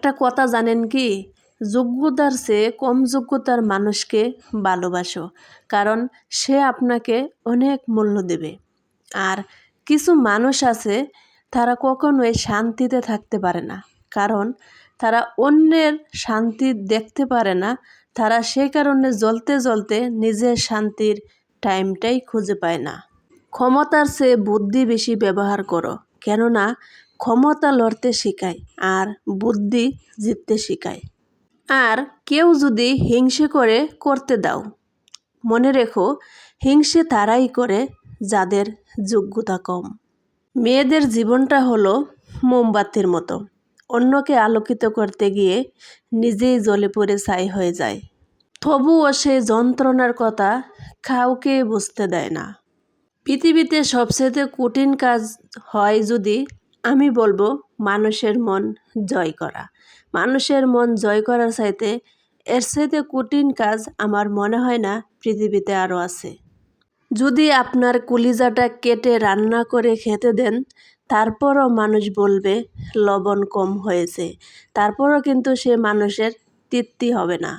একটা কথা জানেন কি? যোগ্যতার চেয়ে কম যোগ্যতার মানুষকে ভালোবাসো, কারণ সে আপনাকে অনেক মূল্য দেবে। আর কিছু মানুষ আছে, তারা কখনোই শান্তিতে থাকতে পারে না, কারণ তারা অন্যের শান্তি দেখতে পারে না। তারা সেই কারণে জ্বলতে জ্বলতে নিজের শান্তির টাইমটাই খুঁজে পায় না। ক্ষমতার চেয়ে বুদ্ধি বেশি ব্যবহার করো, কেননা ক্ষমতা লড়তে শেখায় আর বুদ্ধি জিততে শেখায়। আর কেউ যদি হিংসে করে করতে দাও, মনে রেখো হিংসে তারাই করে যাদের যোগ্যতা কম। মেয়েদের জীবনটা হলো মোমবাতির মতো, অন্যকে আলোকিত করতে গিয়ে নিজেই জ্বলে পড়ে ছাই হয়ে যায়। তবুও সেই যন্ত্রণার কথা কাউকে বুঝতে দেয় না। পৃথিবীতে সবচেয়ে কঠিন কাজ হয় যদি আমি বলব মানুষের মন জয় করা। মানুষের মন জয় করার চাইতে এর চাইতে কঠিন কাজ আমার মনে হয় না পৃথিবীতে আরও আছে। যদি আপনার কলিজাটা কেটে রান্না করে খেতে দেন, তারপরও মানুষ বলবে লবণ কম হয়েছে, তারপরও কিন্তু সে মানুষের তৃপ্তি হবে না।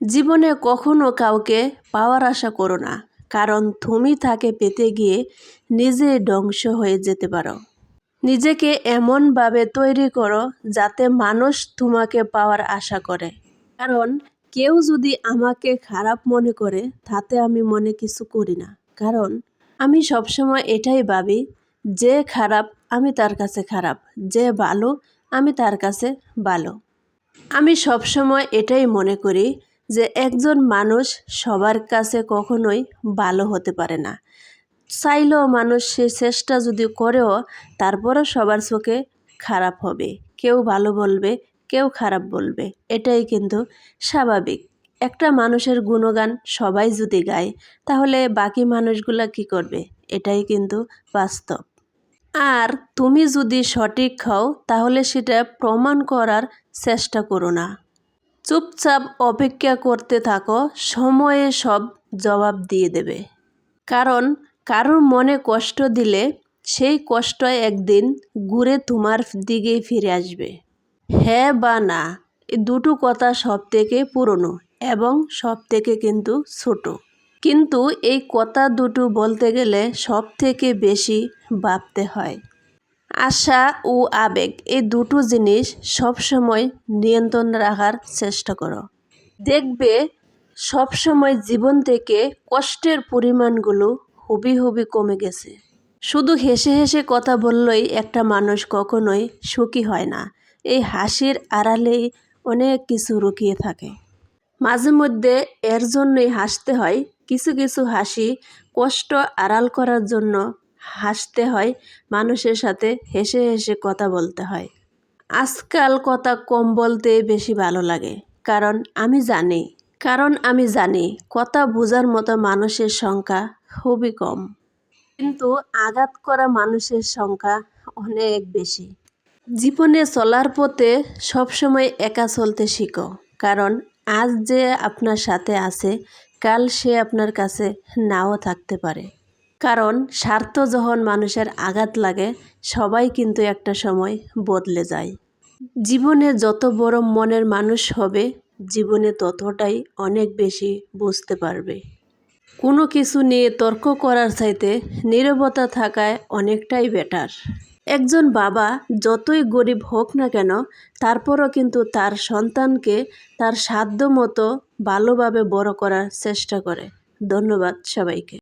জীবনে কখনো কাউকে পাওয়ার আশা করো না, কারণ তুমি তাকে পেতে গিয়ে নিজে ধ্বংস হয়ে যেতে পারো। নিজেকে এমনভাবে তৈরি করো যাতে মানুষ তোমাকে পাওয়ার আশা করে। কারণ কেউ যদি আমাকে খারাপ মনে করে, তাতে আমি মনে কিছু করি না। কারণ আমি সবসময় এটাই ভাবি, যে খারাপ আমি তার কাছে খারাপ, যে ভালো আমি তার কাছে ভালো। আমি সবসময় এটাই মনে করি যে একজন মানুষ সবার কাছে কখনোই ভালো হতে পারে না। চাইলেও মানুষ সে চেষ্টা যদি করেও, তারপরও সবার চোখে খারাপ হবে। কেউ ভালো বলবে, কেউ খারাপ বলবে। এটাই কিন্তু স্বাভাবিক। একটা মানুষের গুণগান সবাই যদি গায়, তাহলে বাকি মানুষগুলা কি করবে? এটাই কিন্তু বাস্তব। আর তুমি যদি সঠিক খাও তাহলে সেটা প্রমাণ করার চেষ্টা করো না। চুপচাপ অপেক্ষা করতে থাকো, সময়ে সব জবাব দিয়ে দেবে। কারণ কারোর মনে কষ্ট দিলে সেই কষ্ট একদিন ঘুরে তোমার দিকেই ফিরে আসবে। হ্যাঁ বা না, এই দুটো কথা সব থেকে পুরনো এবং সব থেকে কিন্তু ছোট। কিন্তু এই কথা দুটো বলতে গেলে সব থেকে বেশি ভাবতে হয়। আশা ও আবেগ, এই দুটো জিনিস সবসময় নিয়ন্ত্রণ রাখার চেষ্টা করো। দেখবে সবসময় জীবন থেকে কষ্টের পরিমাণগুলো হুবি হবি কমে গেছে। শুধু হেসে হেসে কথা বললেই একটা মানুষ কখনোই সুখী হয় না। এই হাসির আড়ালেই অনেক কিছু রুকিয়ে থাকে। মাঝে মধ্যে এর জন্যই হাসতে হয়, কিছু কিছু হাসি কষ্ট আড়াল করার জন্য হাসতে হয়, মানুষের সাথে হেসে হেসে কথা বলতে হয়। আজকাল কথা কম বলতে বেশি ভালো লাগে, কারণ আমি জানি, কারণ আমি জানি, কথা বোঝার মতো মানুষের সংখ্যা খুবই কম। কিন্তু আঘাত করা মানুষের সংখ্যা অনেক বেশি। জীবনে চলার পথে সবসময় একা চলতে শিখো, কারণ আজ যে আপনার সাথে আছে, কাল সে আপনার কাছে নাও থাকতে পারে। কারণ স্বার্থ যখন মানুষের আঘাত লাগে, সবাই কিন্তু একটা সময় বদলে যায়। জীবনে যত বড় মনের মানুষ হবে, জীবনে ততটাই অনেক বেশি বুঝতে পারবে। কোনো কিছু নিয়ে তর্ক করার চাইতে নিরবতা থাকায় অনেকটাই বেটার একজন বাবা যতই গরিব হোক না কেন, তারপরও কিন্তু তার সন্তানকে তার সাধ্য মতো ভালোভাবে বড় করার চেষ্টা করে। ধন্যবাদ সবাইকে।